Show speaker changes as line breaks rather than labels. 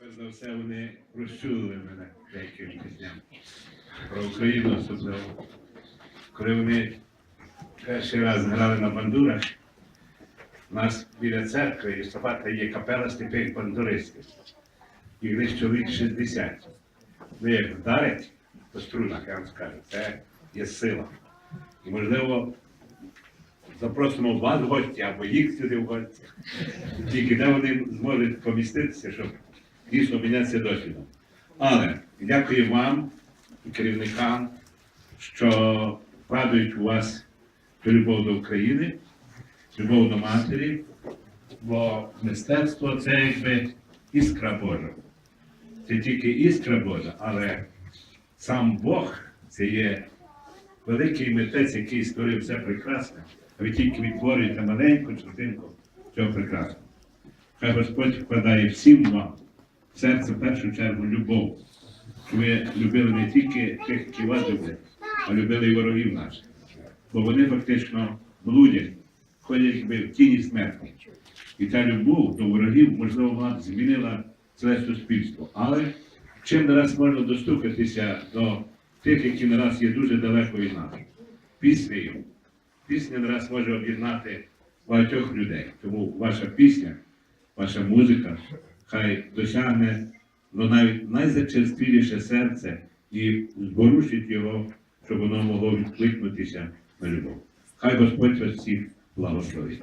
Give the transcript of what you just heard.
Перш за все, вони розчулили мене деяким пісням про Україну особливо. Коли вони перший раз грали на бандурах, у нас біля церкви і Сабата є капела сліпих бандуристів. Їх десь чоловік 60. Ви як вдарить по струнах, я вам скажу, це є сила. І можливо, запросимо вас в гості або їх сюди в гості. Тільки де вони зможуть поміститися, щоб дійсно мінятися досвідом. Але дякую вам і керівникам, що вкладають у вас цю любов до України, любов до матері, бо мистецтво це якби іскра Божа. Це тільки іскра Божа, але сам Бог це є великий митець, який створив все прекрасне, а ви тільки відтворюєте маленьку частинку цього прекрасного. Хай Господь вкладає всім вам серце в першу чергу любов. Ви любили не тільки тих, які вас люблять, а любили і ворогів наших. Бо вони фактично блудять, ходять в тіні смерті. І та любов до ворогів, можливо, вона змінила ціле суспільство. Але чим нараз можна достукатися до тих, які нараз є дуже далеко від нас? Піснею. Пісня нараз може об'єднати багатьох людей. Тому ваша пісня, ваша музика хай досягне ну, навіть найзачерствіліше серце і зворушить його, щоб воно могло відкликнутися на любов. Хай Господь вас всіх благословить.